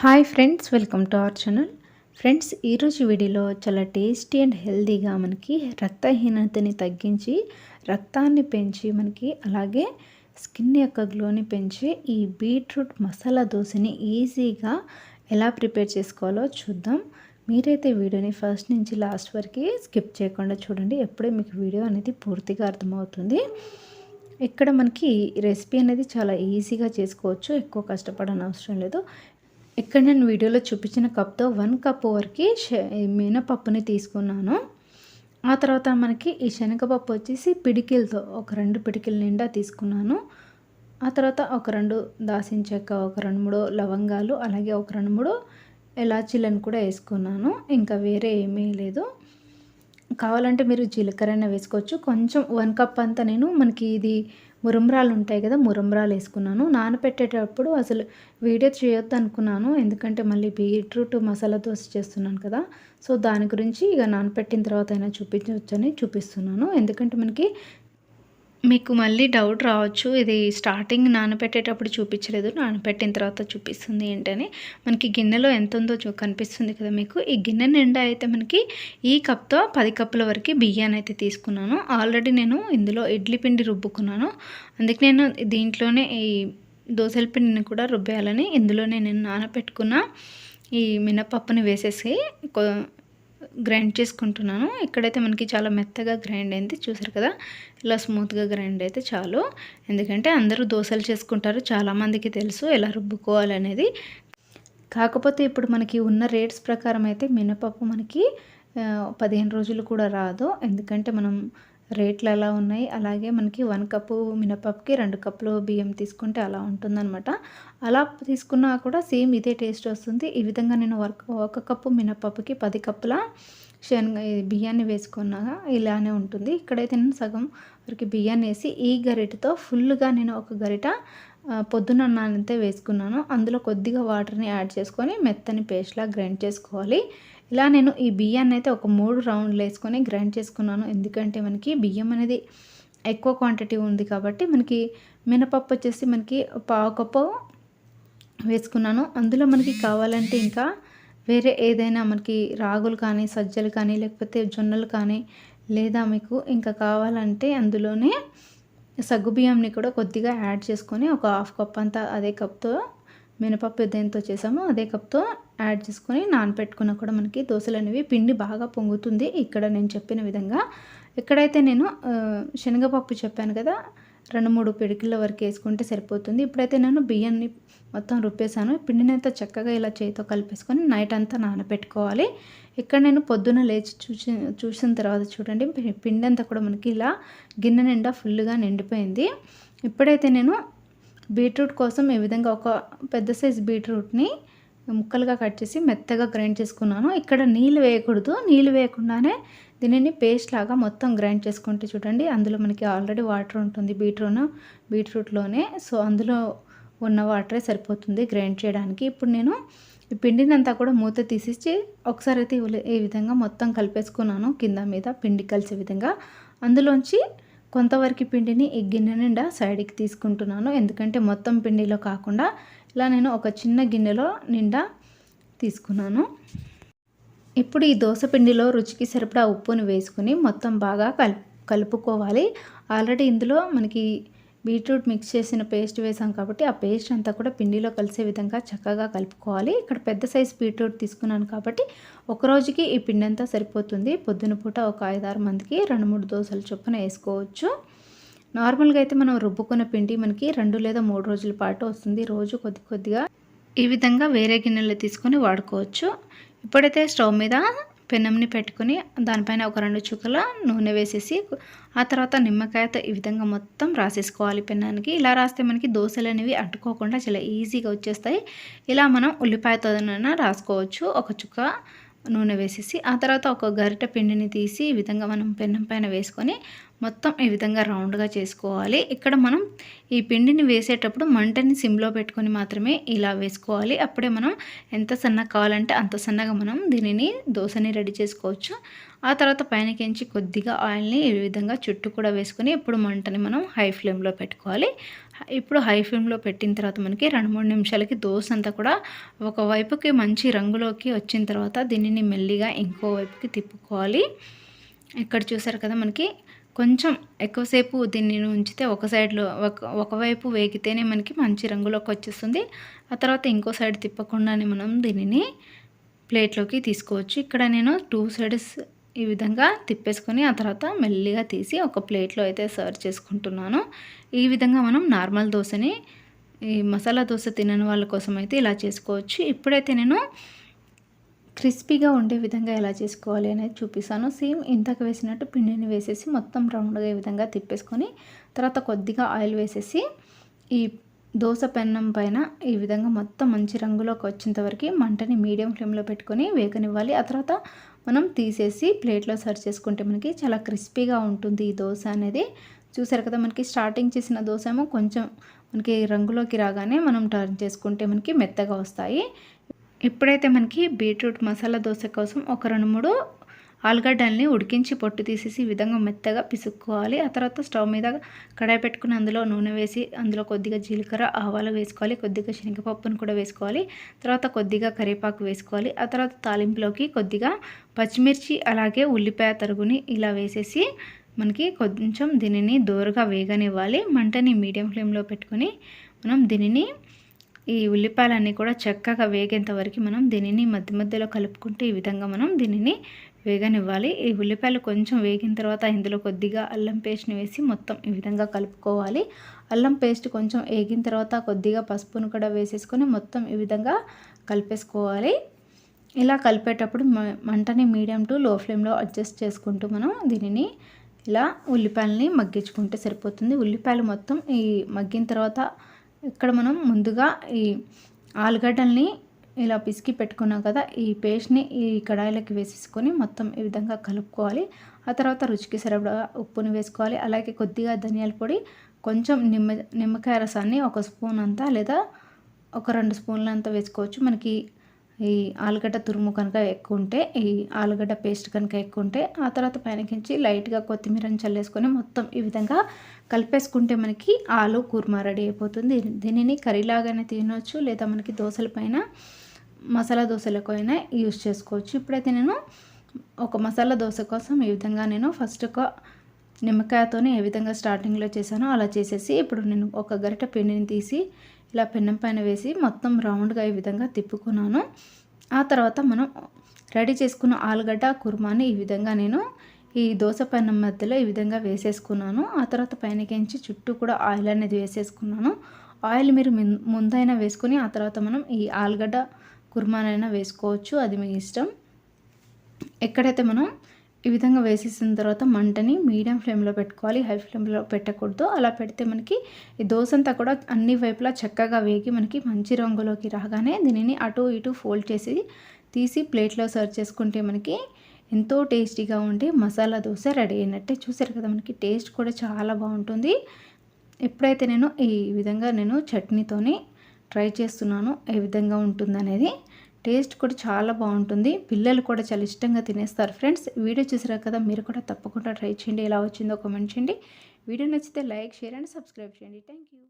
Hi friends welcome to our channel friends ఈరోజు వీడియోలో చాలా టేస్టీ అండ్ హెల్దీగా మనకి రక్తహీనతని తగ్గించి రక్తాన్ని పెంచి మనకి అలాగే స్కిన్ యొక్క గ్లోని పెంచి ఈ బీట్రూట్ మసాలా దోశని ఈజీగా ఎలా ప్రిపేర్ చేసుకోవాలో చూద్దాం. మీరైతే వీడియోని ఫస్ట్ నుంచి లాస్ట్ వరకు స్కిప్ చేయకుండా చూడండి ఎప్పుడే మీకు వీడియో అనేది పూర్తిగా అర్థమవుతుంది. ఇక్కడ మనకి రెసిపీ అనేది చాలా ఈజీగా చేసుకోవచ్చు ఎక్కువ కష్టపడని అవసరం లేదు. ఇక్కడ నేను వీడియోలో చూపించిన కప్తో వన్ కప్ వరకు మినపప్పుని తీసుకున్నాను. ఆ తర్వాత మనకి ఈ శనగపప్పు వచ్చేసి పిడికిలతో ఒక రెండు పిడికిల నిండా తీసుకున్నాను. ఆ తర్వాత ఒక రెండు దాసిన చెక్క ఒక రెండు మూడు లవంగాలు అలాగే ఒక రెండు మూడు ఎలాచీలను కూడా వేసుకున్నాను. ఇంకా వేరే ఏమీ లేదు. కావాలంటే మీరు జీలకర్ర వేసుకోవచ్చు. కొంచెం వన్ కప్ అంతా నేను మనకి ఇది మురంబ్రాలు ఉంటాయి కదా మురంబ్రాలు వేసుకున్నాను. నానపెట్టేటప్పుడు అసలు వీడియో చేయొద్దు అనుకున్నాను ఎందుకంటే మళ్ళీ బీట్రూట్ మసాలా దోశ చేస్తున్నాను కదా సో దాని గురించి ఇక నానపెట్టిన తర్వాత అయినా చూపించవచ్చని చూపిస్తున్నాను. ఎందుకంటే మనకి మీకు మళ్ళీ డౌట్ రావచ్చు. ఇది స్టార్టింగ్ నానబెట్టేటప్పుడు చూపించలేదు. నానబెట్టిన తర్వాత చూపిస్తుంది ఏంటని. మనకి గిన్నెలో ఎంత ఉందో చూ కనిపిస్తుంది కదా మీకు. ఈ గిన్నె నిండా అయితే మనకి ఈ కప్తో పది కప్పుల వరకు బియ్యాన్ని అయితే తీసుకున్నాను. ఆల్రెడీ నేను ఇందులో ఇడ్లీ పిండి రుబ్బుకున్నాను. అందుకే నేను దీంట్లోనే ఈ దోశల పిండిని కూడా రుబ్బేయాలని ఇందులోనే నేను నానబెట్టుకున్న ఈ మినపప్పుని వేసేసి గ్రైండ్ చేసుకుంటున్నాను. ఇక్కడైతే మనకి చాలా మెత్తగా గ్రైండ్ అయింది. చూసారు కదా? ఇలా స్మూత్గా గ్రైండ్ అయితే చాలు. ఎందుకంటే అందరూ దోశలు చేసుకుంటారు. చాలామందికి తెలుసు ఎలా రుబ్బుకోవాలనేది కాకపోతే ఇప్పుడు మనకి ఉన్న రేట్స్ ప్రకారం అయితే మినపప్పు మనకి పదిహేను రోజులు కూడా రాదు. ఎందుకంటే మనం రేట్లు ఎలా ఉన్నాయి. అలాగే మనకి వన్ కప్పు మినపప్పుకి రెండు కప్పులు బియ్యం తీసుకుంటే అలా ఉంటుందన్నమాట. అలా తీసుకున్నా కూడా సేమ్ ఇదే టేస్ట్ వస్తుంది. ఈ విధంగా నేను వర్క్ ఒక కప్పు మినపప్పుకి పది కప్పుల శనగ బియ్యాన్ని వేసుకున్నాగా ఇలానే ఉంటుంది. ఇక్కడైతే నేను సగం వరకు బియ్యాన్ని వేసి ఈ గరిటతో ఫుల్గా నేను ఒక గరిట పొద్దున నానంతే వేసుకున్నాను. అందులో కొద్దిగా వాటర్ని యాడ్ చేసుకొని మెత్తని పేస్ట్లా గ్రైండ్ చేసుకోవాలి. ఇలా నేను ఈ బియ్యాన్ని అయితే ఒక మూడు రౌండ్లు వేసుకొని గ్రైండ్ చేసుకున్నాను. ఎందుకంటే మనకి బియ్యం అనేది ఎక్కువ క్వాంటిటీ ఉంది కాబట్టి మనకి మినపప్పు వచ్చేసి మనకి పావు కప్పు వేసుకున్నాను. అందులో మనకి కావాలంటే ఇంకా వేరే ఏదైనా మనకి రాగులు కానీ సజ్జలు కానీ లేకపోతే జొన్నలు కానీ లేదా మీకు ఇంకా కావాలంటే అందులోనే సగ్గుబియ్యంని కూడా కొద్దిగా యాడ్ చేసుకొని ఒక హాఫ్ కప్ అంతా అదే కప్తో మినపప్పు దేంతో చేసామో అదే కప్తో యాడ్ చేసుకొని నానపెట్టుకున్న కూడా మనకి దోశలు అనేవి పిండి బాగా పొంగుతుంది. ఇక్కడ నేను చెప్పిన విధంగా. ఎక్కడైతే నేను శనగపప్పు చెప్పాను కదా రెండు మూడు పిడికిల వరకు వేసుకుంటే సరిపోతుంది. ఇప్పుడైతే నేను బియ్యాన్ని మొత్తం రుప్పేసాను పిండిని అంతా చక్కగా ఇలా చేతితో కలిపేసుకొని నైట్ అంతా నానబెట్టుకోవాలి. ఇక్కడ నేను పొద్దున లేచి చూసి చూసిన తర్వాత చూడండి పిండి అంతా కూడా మనకి ఇలా గిన్నె నిండా ఫుల్గా నిండిపోయింది. ఇప్పుడైతే నేను బీట్రూట్ కోసం ఈ విధంగా ఒక పెద్ద సైజ్ బీట్రూట్ని ముక్కలుగా కట్ చేసి మెత్తగా గ్రైండ్ చేసుకున్నాను. ఇక్కడ నీళ్ళు వేయకూడదు. నీళ్ళు వేయకుండానే దీనిని పేస్ట్ లాగా మొత్తం గ్రైండ్ చేసుకుంటే చూడండి అందులో మనకి ఆల్రెడీ వాటర్ ఉంటుంది బీట్రూట్ బీట్రూట్లోనే. సో అందులో ఉన్న వాటరే సరిపోతుంది గ్రైండ్ చేయడానికి. ఇప్పుడు నేను ఈ కూడా మూత తీసిచ్చి ఒకసారి అయితే ఈ విధంగా మొత్తం కలిపేసుకున్నాను కింద మీద పిండి కలిసే విధంగా. అందులోంచి కొంతవరకు పిండిని ఈ గిన్నె నిండా సైడ్కి తీసుకుంటున్నాను. ఎందుకంటే మొత్తం పిండిలో కాకుండా ఇలా నేను ఒక చిన్న గిన్నెలో నిండా తీసుకున్నాను. ఇప్పుడు ఈ దోశ పిండిలో రుచికి సరిపడా ఉప్పుని వేసుకుని మొత్తం బాగా కల్ కలుపుకోవాలి. ఆల్రెడీ ఇందులో మనకి బీట్రూట్ మిక్స్ చేసిన పేస్ట్ వేసాం కాబట్టి ఆ పేస్ట్ అంతా కూడా పిండిలో కలిసే విధంగా చక్కగా కలుపుకోవాలి. ఇక్కడ పెద్ద సైజ్ బీట్రూట్ తీసుకున్నాను కాబట్టి ఒక రోజుకి ఈ పిండి అంతా సరిపోతుంది. పొద్దున పూట ఒక ఐదారు మందికి రెండు మూడు దోశల చొప్పున వేసుకోవచ్చు. నార్మల్గా అయితే మనం రుబ్బుకున్న పిండి మనకి రెండు లేదా మూడు రోజుల పాటు వస్తుంది. రోజు కొద్ది కొద్దిగా ఈ విధంగా వేరే గిన్నెలు తీసుకొని వాడుకోవచ్చు. ఇప్పుడైతే స్టవ్ మీద పెనంని పెట్టుకుని దానిపైన ఒక రెండు చుక్కల నూనె వేసేసి ఆ తర్వాత నిమ్మకాయతో ఈ విధంగా మొత్తం రాసేసుకోవాలి పెన్నానికి ఇలా రాస్తే మనకి దోశలు అనేవి అడ్డుకోకుండా చాలా ఈజీగా వచ్చేస్తాయి. ఇలా మనం ఉల్లిపాయతోనైనా రాసుకోవచ్చు. ఒక చుక్క నూనె వేసేసి ఆ తర్వాత ఒక గరిట పిండిని తీసి ఈ విధంగా మనం పెన్నం పైన వేసుకొని మొత్తం ఈ విధంగా రౌండ్గా చేసుకోవాలి. ఇక్కడ మనం ఈ పిండిని వేసేటప్పుడు మంటని సిమ్లో పెట్టుకొని మాత్రమే ఇలా వేసుకోవాలి. అప్పుడే మనం ఎంత సన్నగా కావాలంటే అంత సన్నగా మనం దీనిని దోశని రెడీ చేసుకోవచ్చు. ఆ తర్వాత పైనకించి కొద్దిగా ఆయిల్ని ఈ విధంగా చుట్టూ కూడా వేసుకొని ఇప్పుడు మంటని మనం హై ఫ్లేమ్లో పెట్టుకోవాలి. ఇప్పుడు హై ఫ్లేమ్లో పెట్టిన తర్వాత మనకి రెండు మూడు నిమిషాలకి దోశ అంతా కూడా ఒకవైపుకి మంచి రంగులోకి వచ్చిన తర్వాత దీనిని మెల్లిగా ఇంకో వైపుకి తిప్పుకోవాలి. ఇక్కడ చూసారు కదా మనకి కొంచెం ఎక్కువసేపు దీన్ని ఉంచితే ఒక సైడ్లో ఒక ఒకవైపు వేగితేనే మనకి మంచి రంగులోకి వచ్చేస్తుంది. ఆ తర్వాత ఇంకో సైడ్ తిప్పకుండానే మనం దీనిని ప్లేట్లోకి తీసుకోవచ్చు. ఇక్కడ నేను టూ సైడ్స్ ఈ విధంగా తిప్పేసుకొని ఆ తర్వాత మెల్లిగా తీసి ఒక ప్లేట్లో అయితే సర్వ్ చేసుకుంటున్నాను. ఈ విధంగా మనం నార్మల్ దోశని ఈ మసాలా దోశ తినని వాళ్ళ కోసం అయితే ఇలా చేసుకోవచ్చు. ఇప్పుడైతే నేను క్రిస్పీగా ఉండే విధంగా ఎలా చేసుకోవాలి అనేది చూపిస్తాను. సేమ్ ఇంతకు వేసినట్టు పిండిని వేసేసి మొత్తం రౌండ్గా ఈ విధంగా తిప్పేసుకొని తర్వాత కొద్దిగా ఆయిల్ వేసేసి ఈ దోశ పెన్నం పైన ఈ విధంగా మొత్తం మంచి రంగులోకి వచ్చేంత వరకు మంటని మీడియం ఫ్లేమ్లో పెట్టుకొని వేగనివ్వాలి. ఆ తర్వాత మనం తీసేసి ప్లేట్లో సర్వ్ చేసుకుంటే మనకి చాలా క్రిస్పీగా ఉంటుంది ఈ దోశ అనేది. చూసారు కదా మనకి స్టార్టింగ్ చేసిన దోశ ఏమో కొంచెం మనకి రంగులోకి రాగానే మనం టర్న్ చేసుకుంటే మనకి మెత్తగా వస్తాయి. ఇప్పుడైతే మనకి బీట్రూట్ మసాలా దోశ కోసం ఒక రెండు మూడు ఆలుగడ్డల్ని ఉడికించి పొట్టు తీసేసి ఈ విధంగా మెత్తగా పిసుక్కోవాలి. ఆ తర్వాత స్టవ్ మీద కడాయి పెట్టుకుని అందులో నూనె వేసి అందులో కొద్దిగా జీలకర్ర ఆవాలు వేసుకోవాలి. కొద్దిగా శనగపప్పును కూడా వేసుకోవాలి. తర్వాత కొద్దిగా కరివేపాకు వేసుకోవాలి. ఆ తర్వాత తాలింపులోకి కొద్దిగా పచ్చిమిర్చి అలాగే ఉల్లిపాయ తరుగుని ఇలా వేసేసి మనకి కొంచెం దీనిని దోరగా వేగనివ్వాలి. మంటని మీడియం ఫ్లేమ్లో పెట్టుకొని మనం దీనిని ఈ ఉల్లిపాయలన్నీ కూడా చక్కగా వేగేంత వరకు మనం దీనిని మధ్య మధ్యలో కలుపుకుంటే ఈ విధంగా మనం దీనిని వేగనివ్వాలి. ఈ ఉల్లిపాయలు కొంచెం వేగిన తర్వాత ఇందులో కొద్దిగా అల్లం పేస్ట్ని వేసి మొత్తం ఈ విధంగా కలుపుకోవాలి. అల్లం పేస్ట్ కొంచెం వేగిన తర్వాత కొద్దిగా పసుపును కూడా వేసేసుకొని మొత్తం ఈ విధంగా కలిపేసుకోవాలి. ఇలా కలిపేటప్పుడు మంటని మీడియం టు లో ఫ్లేమ్లో అడ్జస్ట్ చేసుకుంటూ మనం దీనిని ఇలా ఉల్లిపాయలని మగ్గించుకుంటే సరిపోతుంది. ఉల్లిపాయలు మొత్తం ఈ మగ్గిన తర్వాత ఇక్కడ మనం ముందుగా ఈ ఆలుగడ్డల్ని ఇలా పిసికి పెట్టుకున్నాం కదా ఈ పేస్ట్ని ఈ కడాయిలోకి వేసేసుకొని మొత్తం ఈ విధంగా కలుపుకోవాలి. ఆ తర్వాత రుచికి సరిపడా ఉప్పుని వేసుకోవాలి. అలాగే కొద్దిగా ధనియాల పొడి కొంచెం నిమ్మ నిమ్మకాయ రసాన్ని ఒక స్పూన్ అంతా లేదా ఒక రెండు స్పూన్లు అంతా వేసుకోవచ్చు. మనకి ఈ ఆలుగడ్డ తురుము కనుక ఎక్కువ ఉంటే ఈ ఆలుగడ్డ పేస్ట్ కనుక ఎక్కువ ఉంటే ఆ తర్వాత పైనకించి లైట్గా కొత్తిమీరని చల్లేసుకొని మొత్తం ఈ విధంగా కలిపేసుకుంటే మనకి ఆలు కుర్మా రెడీ అయిపోతుంది. దీనిని కర్రీలాగానే తినవచ్చు లేదా మనకి దోశల పైన మసాలా దోశలకు అయినా యూస్ చేసుకోవచ్చు. ఇప్పుడైతే నేను ఒక మసాలా దోశ కోసం ఈ విధంగా నేను ఫస్ట్ ఒక నిమ్మకాయతోనే ఏ విధంగా స్టార్టింగ్లో చేశానో అలా చేసేసి ఇప్పుడు నేను ఒక గరిట పిండిని తీసి ఇలా పెన్నం పైన వేసి మొత్తం రౌండ్గా ఈ విధంగా తిప్పుకున్నాను. ఆ తర్వాత మనం రెడీ చేసుకున్న ఆలుగడ్డ కుర్మాని ఈ విధంగా నేను ఈ దోశ పెన్నం మధ్యలో ఈ విధంగా వేసేసుకున్నాను. ఆ తర్వాత పైనకించి చుట్టూ కూడా ఆయిల్ అనేది వేసేసుకున్నాను. ఆయిల్ మీరు ముందైనా వేసుకుని ఆ తర్వాత మనం ఈ ఆలుగడ్డ కుర్మానైనా వేసుకోవచ్చు అది మీ ఇష్టం. ఎక్కడైతే మనం ఈ విధంగా వేసేసిన తర్వాత మంటని మీడియం ఫ్లేమ్లో పెట్టుకోవాలి హై ఫ్లేమ్లో పెట్టకూడదు. అలా పెడితే మనకి ఈ దోశ అంతా కూడా అన్ని వైపులా చక్కగా వేగి మనకి మంచి రంగులోకి రాగానే దీనిని అటు ఇటు ఫోల్డ్ చేసి తీసి ప్లేట్లో సర్వ్ చేసుకుంటే మనకి ఎంతో టేస్టీగా ఉండి మసాలా దోశ రెడీ అయినట్టే చూసారు కదా మనకి టేస్ట్ కూడా చాలా బాగుంటుంది. ఎప్పుడైతే నేను ఈ విధంగా నేను చట్నీతోని ట్రై చేస్తున్నాను ఏ విధంగా ఉంటుందనేది టేస్ట్ కూడా చాలా బాగుంటుంది. పిల్లలు కూడా చాలా ఇష్టంగా తినేస్తారు ఫ్రెండ్స్. వీడియో చూసారు కదా మీరు కూడా తప్పకుండా ట్రై చేయండి. ఎలా వచ్చిందో కామెంట్ చేయండి. వీడియో నచ్చితే లైక్ షేర్ అండ్ సబ్స్క్రైబ్ చేయండి. Thank you